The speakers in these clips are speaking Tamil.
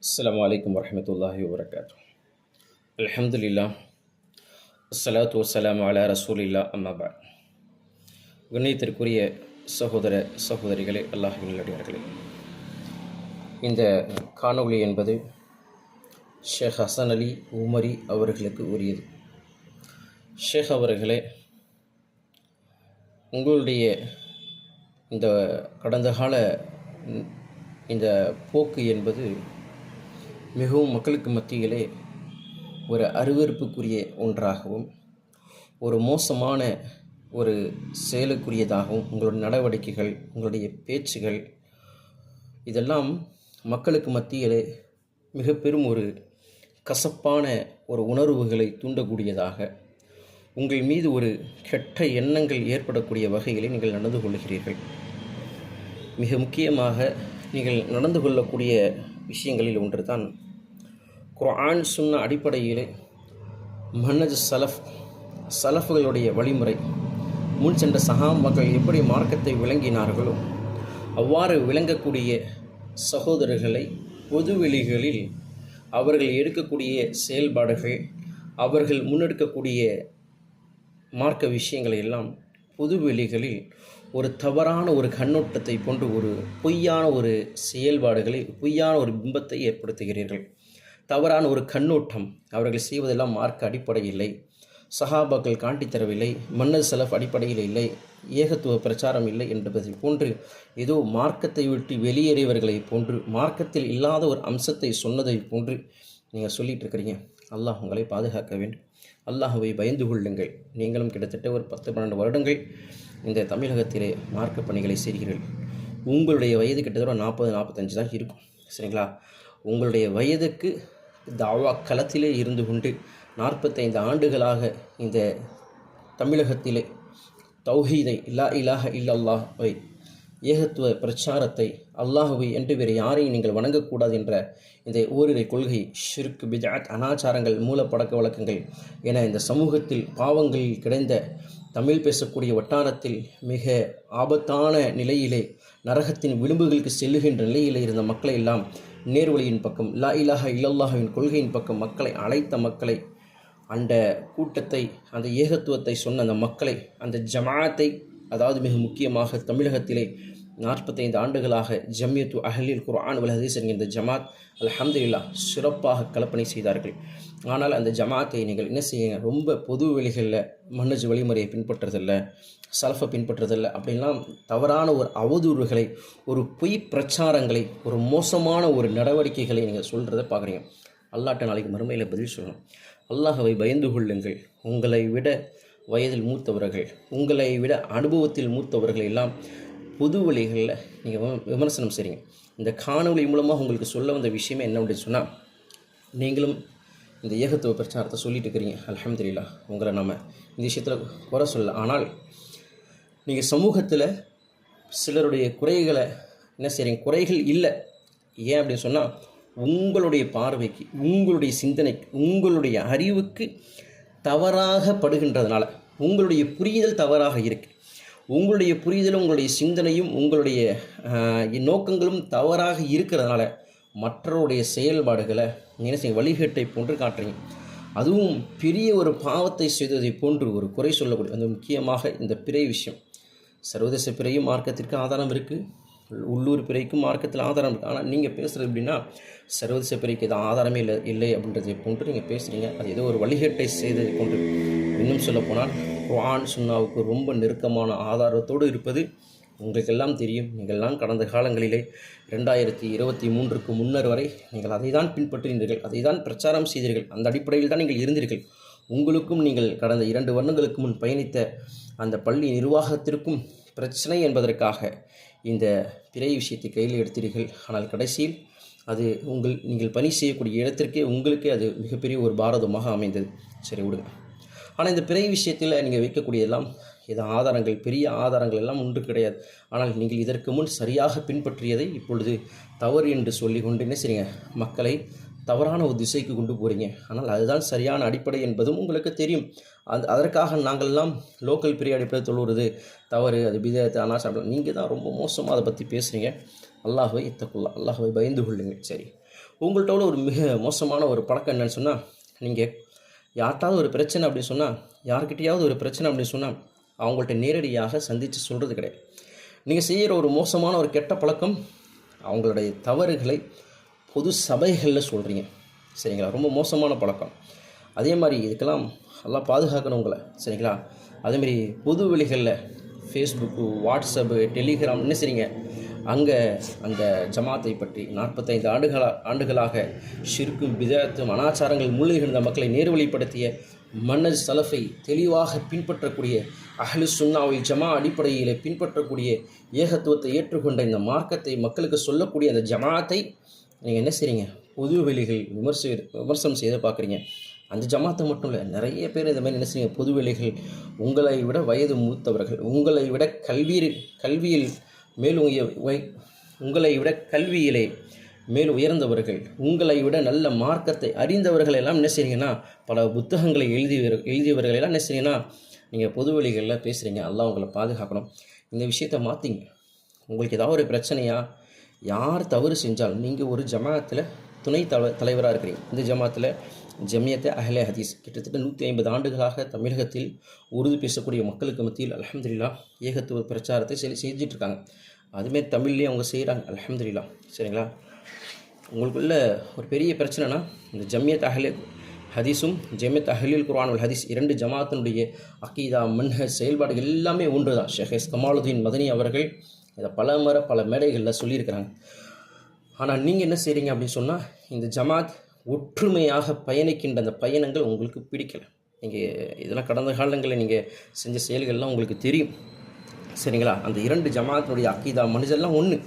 السلام عليكم ورحمة الله وبركاته الحمد لله الصلاة والسلام على رسول الله أما بعد கண்ணியத்திற்குரிய சகோதர சகோதரிகளே அல்லாஹின் நல்லடியார்களே இந்த காணொளி என்பது ஷேக் ஹசன் அலி உமரி அவர்களுக்கு உரியது ஷேக் அவர்களே உங்களுடைய இந்த கடந்த கால ம், இந்த போக்கு என்பது மிகவும் மக்களுக்கு மத்தியிலே ஒரு அருவறுப்புக்குரிய ஒன்றாகவும் ஒரு மோசமான ஒரு செயலுக்குரியதாகவும் உங்களுடைய நடவடிக்கைகள் உங்களுடைய பேச்சுகள் இதெல்லாம் மக்களுக்கு மத்தியிலே மிக பெரும் ஒரு கசப்பான ஒரு உணர்வுகளை தூண்டக்கூடியதாக உங்கள் மீது ஒரு கெட்ட எண்ணங்கள் ஏற்படக்கூடிய வகையிலே நீங்கள் நடந்து கொள்கிறீர்கள். மிக முக்கியமாக நீங்கள் நடந்து கொள்ளக்கூடிய விஷயங்களில் ஒன்று தான் குரான் சொன்ன அடிப்படையிலே மன்னஜ் சலஃப் சலஃப்களுடைய வழிமுறை. முன் சென்ற சகாபாக்கள் எப்படி மார்க்கத்தை விளங்கினார்களோ அவ்வாறு விளங்கக்கூடிய சகோதரர்களை பொதுவெளிகளில் அவர்கள் எடுக்கக்கூடிய செயல்பாடுகள் அவர்கள் முன்னெடுக்கக்கூடிய மார்க்க விஷயங்களை எல்லாம் பொதுவெளிகளில் ஒரு தவறான ஒரு கண்ணோட்டத்தை போன்று ஒரு பொய்யான ஒரு செயல்பாடுகளை பொய்யான ஒரு பிம்பத்தை ஏற்படுத்துகிறீர்கள். தவறான ஒரு கண்ணோட்டம். அவர்கள் செய்வதெல்லாம் மார்க்க அடிப்படை இல்லை சஹாபாக்கள் காண்டி தரவில்லை மன்னர் செலவு அடிப்படையில் இல்லை. ஏகத்துவ பிரச்சாரம் இல்லை என்பதை போன்று ஏதோ மார்க்கத்தை விட்டு வெளியேறியவர்களை போன்று மார்க்கத்தில் இல்லாத ஒரு அம்சத்தை சொன்னதை போன்று நீங்கள் சொல்லிட்டு இருக்கிறீங்க. அல்லாஹ் உங்களை பாதுகாக்க வேண்டும். அல்லாஹுவை பயந்து கொள்ளுங்கள். நீங்களும் கிட்டத்தட்ட ஒரு பத்து பன்னெண்டு வருடங்கள் இந்த தமிழகத்திலே மார்க்க பணிகளை செய்கிறீர்கள். உங்களுடைய வயது கிட்டத்தட்ட நாற்பது நாற்பத்தஞ்சு தான் இருக்கும். சரிங்களா? உங்களுடைய வயதுக்கு தாவா களத்திலே இருந்து கொண்டு நாற்பத்தைந்து ஆண்டுகளாக இந்த தமிழகத்திலே தௌஹீதை இல்லா இலாஹ இல்லல்லாஹை ஏகத்துவ பிரச்சாரத்தை அல்லாஹுவை என்று வேறு யாரையும் நீங்கள் வணங்கக்கூடாது என்ற இந்த ஓரிரை கொள்கை ஷிர்க் பிஜாத் அனாச்சாரங்கள் மூல பழக்க வழக்கங்கள் என இந்த சமூகத்தில் பாவங்களில் கிடைந்த தமிழ் பேசக்கூடிய வட்டாரத்தில் மிக ஆபத்தான நிலையிலே நரகத்தின் விளிம்புகளுக்கு செல்லுகின்ற நிலையிலே இருந்த மக்களை எல்லாம் நேர்வழியின் பக்கம் லா இலாஹ இல்லல்லாஹுவின் கொள்கையின் பக்கம் மக்களை அழைத்த மக்களை அந்த கூட்டத்தை அந்த ஏகத்துவத்தை சொன்ன அந்த மக்களை அந்த ஜமாத்தை அதாவது மிக முக்கியமாக தமிழகத்திலே நாற்பத்தைந்து ஆண்டுகளாக ஜம்யத்து அஹலில் குர்ஆன் வல் ஹதீஸ் என்கின்ற ஜமாத் அல்ஹம்துலில்லாஹ் சிறப்பாக கலப்பணி செய்தார்கள். ஆனால் அந்த ஜமாத்தை நீங்கள் என்ன செய்யுங்க? ரொம்ப பொது வெளிகளில் மன்னஜ் வழிமுறையை பின்பற்றுறதில்ல சலஃபை பின்பற்றுறதில்ல அப்படின்லாம் தவறான ஒரு அவதூறுகளை ஒரு பொய் பிரச்சாரங்களை ஒரு மோசமான ஒரு நடவடிக்கைகளை நீங்கள் சொல்கிறத பார்க்குறீங்க. அல்லாட்ட நாளைக்கு மறுமையில் பதில் சொல்லணும். அல்லாஹவை பயந்து கொள்ளுங்கள். உங்களை விட வயதில் மூத்தவர்கள் உங்களை விட அனுபவத்தில் மூத்தவர்கள் எல்லாம் பொது வழிகளில் நீங்கள் விமர்சனம் செய்றீங்க. இந்த காணொளி மூலமாக உங்களுக்கு சொல்ல வந்த விஷயமே என்ன அப்படின்னு சொன்னால் நீங்களும் இந்த ஏகத்துவ பிரச்சாரத்தை சொல்லிட்டு இருக்கிறீங்க. அலமதுல்லா உங்களை நம்ம இந்த விஷயத்தில் குறை சொல்ல ஆனால் நீங்கள் சமூகத்தில் சிலருடைய குறைகளை என்ன செய்கிறீங்க குறைகள் இல்லை. ஏன் அப்படின்னு சொன்னால் உங்களுடைய பார்வைக்கு உங்களுடைய சிந்தனைக்கு உங்களுடைய அறிவுக்கு தவறாக படுகின்றதுனால உங்களுடைய புரிதல் தவறாக இருக்குது உங்களுடைய புரிதலும் உங்களுடைய சிந்தனையும் உங்களுடைய நோக்கங்களும் தவறாக இருக்கிறதுனால மற்றவருடைய செயல்பாடுகளை என்ன செய்ய வழிகேட்டை போன்று காட்டுறீங்க. அதுவும் பெரிய ஒரு பாவத்தை செய்ததை போன்று ஒரு குறை சொல்லக்கூடிய அந்த முக்கியமாக இந்த பிறை விஷயம். சர்வதேச பிறையும் மார்க்கத்திற்கு ஆதாரம் இருக்குது உள்ளூர் பிறைக்கும் மார்க்கத்தில் ஆதாரம் இருக்குது ஆனால் நீங்கள் பேசுகிறது எப்படின்னா சர்வதேச பிறைக்கு எதாவது ஆதாரமே இல்லை இல்லை அப்படின்றதை போன்று நீங்கள் பேசுகிறீங்க அது ஏதோ ஒரு வழிகேட்டை செய்ததை போன்று. இன்னும் சொல்லப்போனால் குரான் சுன்னாவுக்கு ரொம்ப நெருக்கமான ஆதாரத்தோடு இருப்பது உங்களுக்கெல்லாம் தெரியும். நீங்கள்லாம் கடந்த காலங்களிலே ரெண்டாயிரத்தி இருபத்தி மூன்றுக்கு முன்னர் வரை நீங்கள் அதை தான் பின்பற்றுகின்றீர்கள் அதை தான் பிரச்சாரம் செய்தீர்கள். அந்த அடிப்படையில் தான் நீங்கள் இருந்தீர்கள். உங்களுக்கும் நீங்கள் கடந்த இரண்டு வருடங்களுக்கு முன் பயணித்த அந்த பள்ளி நிர்வாகத்திற்கும் பிரச்சனை என்பதற்காக இந்த பிறை விஷயத்தை கையில் எடுத்தீர்கள். ஆனால் கடைசியில் அது உங்கள் நீங்கள் பணி செய்யக்கூடிய இடத்திற்கே உங்களுக்கே அது மிகப்பெரிய ஒரு பாரதமாக அமைந்தது. சரி விடுங்க. ஆனால் இந்த பிறை விஷயத்தில் நீங்கள் வைக்கக்கூடியதெல்லாம் இது ஆதாரங்கள் பெரிய ஆதாரங்கள் எல்லாம் ஒன்று கிடையாது. ஆனால் நீங்கள் இதற்கு முன் சரியாக பின்பற்றியதை இப்பொழுது தவறு என்று சொல்லி கொண்டு என்ன செய்யுங்க மக்களை தவறான ஒரு திசைக்கு கொண்டு போகிறீங்க ஆனால் அதுதான் சரியான அடிப்படை என்பதும் உங்களுக்கு தெரியும். அது அதற்காக நாங்கள்லாம் லோக்கல் பெரிய அடிப்படை தொழுவது தவறு அது பிதத்தை அனாசாரம் நீங்கள் தான் ரொம்ப மோசமாக அதை பற்றி பேசுகிறீங்க அல்லாஹ்வை இத்தக்குள்ளா அல்லாஹை பயந்து கொள்ளுங்கள். சரி. உங்கள்கிட்ட ஒரு மிக மோசமான ஒரு பழக்கம் என்னன்னு சொன்னால் நீங்கள் யார்கிட்டாவது ஒரு பிரச்சனை அப்படின்னு சொன்னால் யார்கிட்டையாவது ஒரு பிரச்சனை அப்படின்னு சொன்னால் அவங்கள்ட்ட நேரடியாக சந்தித்து சொல்கிறது கிடையாது. நீங்கள் செய்கிற ஒரு மோசமான ஒரு கெட்ட பழக்கம் அவங்களுடைய தவறுகளை பொது சபைகளில் சொல்கிறீங்க சரிங்களா? ரொம்ப மோசமான பழக்கம். அதே மாதிரி இதுக்கெல்லாம் நல்லா பாதுகாக்கணும் உங்களை. சரிங்களா? அதேமாரி பொது வெளிகளில் ஃபேஸ்புக்கு வாட்ஸ்அப்பு டெலிகிராம் என்ன செய்றீங்க? அங்கே அந்த ஜமாத்தை பற்றி நாற்பத்தைந்து ஆண்டுகளா ஆண்டுகளாக ஷிர்க்கும் விதத்தும் அனாச்சாரங்கள் மூழ்கியிருந்த மக்களை நேர்வழிப்படுத்திய மன்னஜ் சலஃபை தெளிவாக பின்பற்றக்கூடிய அஹ்லு சுன்னாவில் ஜமா அடிப்படையில் பின்பற்றக்கூடிய ஏகத்துவத்தை ஏற்றுக்கொண்ட இந்த மார்க்கத்தை மக்களுக்கு சொல்லக்கூடிய அந்த ஜமாத்தை நீங்கள் என்ன செய்கிறீங்க பொது வெளிகள் விமர்சி விமர்சனம் செய்து பார்க்குறீங்க. அந்த ஜமாத்தை மட்டும் இல்லை நிறைய பேர் இந்த மாதிரி என்ன செய்யுங்க பொது வெளிகள் உங்களை விட வயது மூத்தவர்கள் உங்களை விட கல்வியில் கல்வியில் மேலும் உய- உய- உங்களை விட கல்வியிலே மேலும் உயர்ந்தவர்கள் உங்களை விட நல்ல மார்க்கத்தை அறிந்தவர்கள் எல்லாம் என்ன செய்றீங்கன்னா பல புத்தகங்களை எழுதியவர் எழுதியவர்கள் எல்லாம் என்ன செய்றீங்கன்னா நீங்கள் பொது வழிகளில் பேசுகிறீங்க அல்லாஹ் உங்களை பாதுகாக்கணும். இந்த விஷயத்தை மாற்றிங்க உங்களுக்கு ஏதாவது ஒரு பிரச்சனையா யார் தவறு செஞ்சாலும் நீங்கள் ஒரு ஜமாத்தில் துணை தல தலைவராக இருக்கிறீங்க இந்த ஜமாத்தில் ஜமியத்தை அஹ்லே ஹதீஸ். கிட்டத்தட்ட நூற்றி ஐம்பது ஆண்டுகளாக தமிழகத்தில் உருது பேசக்கூடிய மக்களுக்கு மத்தியில் அலமதுல்லா ஏகத்துவ பிரச்சாரத்தை செய் செஞ்சிட்டு இருக்காங்க அதுமாரி தமிழ்லேயே அவங்க செய்கிறாங்க அலமதுல்லா சரிங்களா? உங்களுக்குள்ள ஒரு பெரிய பிரச்சனைனா இந்த ஜம்மியத் அஹ்லே ஹதீஸும் ஜமியத் அஹ்லில் குர்ஆனுல் ஹதீஸ் இரண்டு ஜமாத்தினுடைய அக்கீதா மன்ஹ செயல்பாடுகள் எல்லாமே ஒன்று தான் ஷஹேஸ் கமாலுதீன் மதனி அவர்கள் இதை பல முறை பல மேடைகளில் சொல்லியிருக்கிறாங்க. ஆனால் நீங்கள் என்ன செய்கிறீங்க அப்படின்னு சொன்னால் இந்த ஜமாத் ஒற்றுமையாக பயணிக்கின்ற அந்த பயணங்கள் உங்களுக்கு பிடிக்கல. நீங்கள் இதெல்லாம் கடந்த காலங்களில் நீங்கள் செஞ்ச செயல்கள்லாம் உங்களுக்கு தெரியும். சரிங்களா? அந்த இரண்டு ஜமாத்தினுடைய அக்கீதா மனுஷெல்லாம் ஒன்று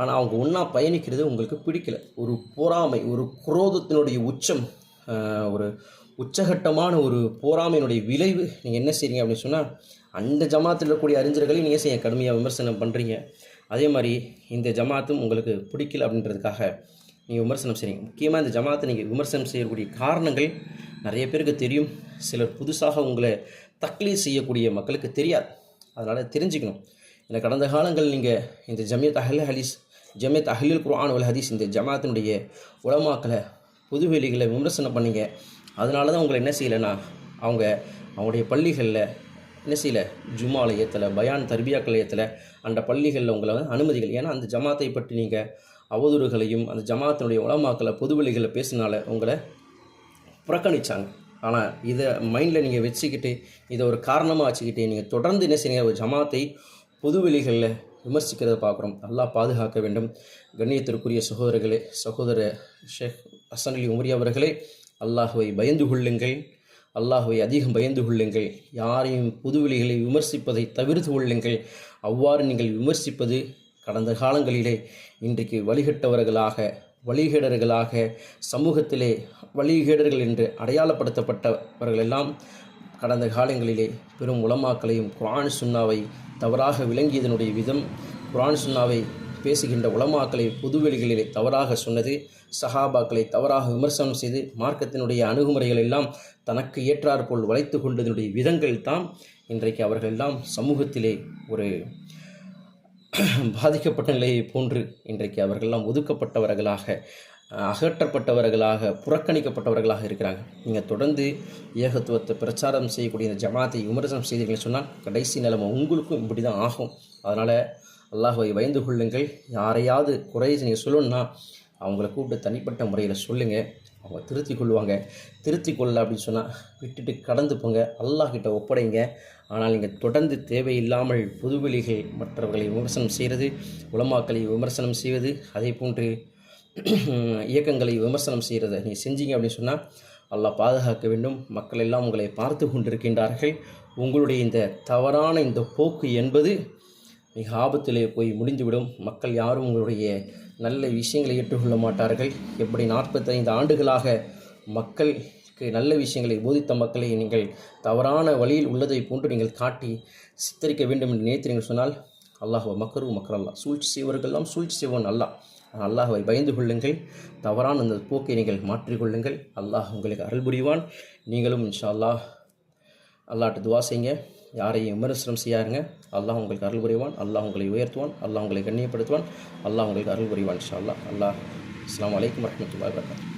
ஆனால் அவங்க ஒன்றா பயணிக்கிறது உங்களுக்கு பிடிக்கல. ஒரு பொறாமை ஒரு குரோதத்தினுடைய உச்சம் ஒரு உச்சகட்டமான ஒரு போராமையினுடைய விளைவு. நீங்கள் என்ன செய்கிறீங்க அப்படின்னு சொன்னால் அந்த ஜமாத்தில் இருக்கக்கூடிய அறிஞர்களையும் நீங்கள் செய்ய கடுமையாக விமர்சனம் பண்ணுறீங்க அதே மாதிரி இந்த ஜமாத்தும் உங்களுக்கு பிடிக்கல அப்படின்றதுக்காக நீங்கள் விமர்சனம் செய்கிறீங்க முக்கியமாக இந்த ஜமாத்தை நீங்கள் விமர்சனம் செய்யக்கூடிய காரணங்கள் நிறைய பேருக்கு தெரியும். சிலர் புதுசாக உங்களை தக்லீஸ் செய்யக்கூடிய மக்களுக்கு தெரியாது. அதனால் தெரிஞ்சுக்கணும். இந்த கடந்த காலங்கள் நீங்கள் இந்த ஜமியத் அஹல் ஹலீஸ் ஜமியத் அஹ்லில் குர்ஆன் உல் ஹதீஸ் இந்த ஜமாத்தினுடைய உலமாக்களை புதுவெளிகளை விமர்சனம் பண்ணீங்க. அதனால தான் உங்களை என்ன செய்யலைன்னா அவங்க அவங்களுடைய பள்ளிகளில் என்ன செய்யல ஜுமா ஏற்றலை பயான் தர்பியாக்கள் கலையத்தில் அந்த பள்ளிகளில் உங்களை வந்து அனுமதிகள். ஏன்னா அந்த ஜமாத்தை பற்றி நீங்கள் அவதூறுகளையும் அந்த ஜமாத்தினுடைய உளமாக்களை பொது வழிகளில் பேசினால உங்களை புறக்கணிச்சாங்க. ஆனால் இதை மைண்டில் நீங்கள் வச்சுக்கிட்டு இதை ஒரு காரணமாக வச்சுக்கிட்டு நீங்கள் தொடர்ந்து என்ன செய்யுங்க ஒரு ஜமாத்தை பொதுவெளிகளில் விமர்சிக்கிறத பார்க்குறோம். நல்லா பாதுகாக்க வேண்டும். கண்ணியத்திற்குரிய சகோதரர்களே சகோதர ஷேக் ஹசன் அலி உமரி அவர்களே அல்லாஹுவை பயந்து கொள்ளுங்கள். அல்லாஹுவை அதிகம் பயந்து கொள்ளுங்கள். யாரையும் பொதுவெளிகளை விமர்சிப்பதை தவிர்த்து கொள்ளுங்கள். அவ்வாறு நீங்கள் விமர்சிப்பது கடந்த காலங்களிலே இன்றைக்கு வழிகட்டவர்களாக வழிகேடர்களாக சமூகத்திலே வழிகேடர்கள் என்று அடையாளப்படுத்தப்பட்டவர்கள் எல்லாம் கடந்த காலங்களிலே பெரும் உலமாக்களையும் குரான் சுன்னாவை தவறாக விளங்கியதனுடைய விதம் குரான் சுன்னாவை பேசுகின்ற உலமாக்களை பொதுவெளிகளிலே தவறாக சொன்னது சஹாபாக்களை தவறாக விமர்சனம் செய்து மார்க்கத்தினுடைய அணுகுமுறைகள் எல்லாம் தனக்கு ஏற்றாற்போல் வளைத்து கொண்டதனுடைய விதங்கள் தான் இன்றைக்கு அவர்கள் எல்லாம் சமூகத்திலே ஒரு பாதிக்கப்பட்ட நிலையை போன்று இன்றைக்கு அவர்களெல்லாம் ஒதுக்கப்பட்டவர்களாக அகற்றப்பட்டவர்களாக புறக்கணிக்கப்பட்டவர்களாக இருக்கிறாங்க நீங்கள் தொடர்ந்து ஏகத்துவத்தை பிரச்சாரம் செய்யக்கூடிய இந்த ஜமாத்தை விமர்சனம் செய்தீர்கள் சொன்னால் கடைசி நிலைமை உங்களுக்கும் இப்படி தான் ஆகும். அதனால் அல்லாஹுவை பயந்து கொள்ளுங்கள். யாரையாவது குறை நீங்கள் சொல்லணும்னா அவங்கள கூப்பிட்டு தனிப்பட்ட முறையில் சொல்லுங்கள் அவங்க திருத்தி கொள்வாங்க. திருத்தி கொள்ள அப்படின்னு சொன்னால் விட்டுட்டு கடந்து போங்க. அல்லாஹ்கிட்ட ஒப்படைங்க. ஆனால் நீங்கள் தொடர்ந்து தேவையில்லாமல் புதுவெளிகள் மற்றவர்களை விமர்சனம் செய்கிறது உலமாக்களை விமர்சனம் செய்வது அதே போன்று இயக்கங்களை விமர்சனம் செய்கிறத நீங்கள் செஞ்சீங்க அப்படின்னு சொன்னால் அல்லாஹ் பாதுகாக்க வேண்டும். மக்கள் எல்லாம் உங்களை பார்த்து கொண்டிருக்கின்றார்கள். உங்களுடைய இந்த தவறான இந்த போக்கு என்பது மிக ஆபத்திலே போய் முடிந்துவிடும். மக்கள் யாரும் உங்களுடைய நல்ல விஷயங்களை ஏற்றுக்கொள்ள மாட்டார்கள். எப்படி நாற்பத்தைந்து ஆண்டுகளாக மக்களுக்கு நல்ல விஷயங்களை போதித்த மக்களை நீங்கள் தவறான வழியில் உள்ளதை போன்று நீங்கள் காட்டி சித்தரிக்க வேண்டும் என்று நினைத்தீர்கள் சொன்னால் அல்லாஹ் மக்கரு மக்கர் சூழ்ச்சி செய்வர்கள்லாம் சூழ்ச்சி செய்வோன் அல்லாஹ். அல்லாஹ்வை பயந்து கொள்ளுங்கள். தவறான அந்த போக்கை நீங்கள் மாற்றிக்கொள்ளுங்கள் அல்லாஹ் உங்களுக்கு அருள் புரிவான். நீங்களும் இன்ஷா அல்லாஹ் அல்லாட்டு துவா செய்யுங்க. யாரையும் விமர்சனம் செய்யாருங்க. அல்லாஹ் உங்களுக்கு அருள் புரிவான் அல்லாஹ் உங்களை உயர்த்துவான் அல்லாஹ் உங்களை கண்ணியப்படுத்துவான் அல்லாஹ் உங்களுக்கு அருள் புரிவான் ஷா அல்லாஹ். அல்லாஹ் அஸ்லாம் வலைக்கம் வரமத்துல வரகாத்து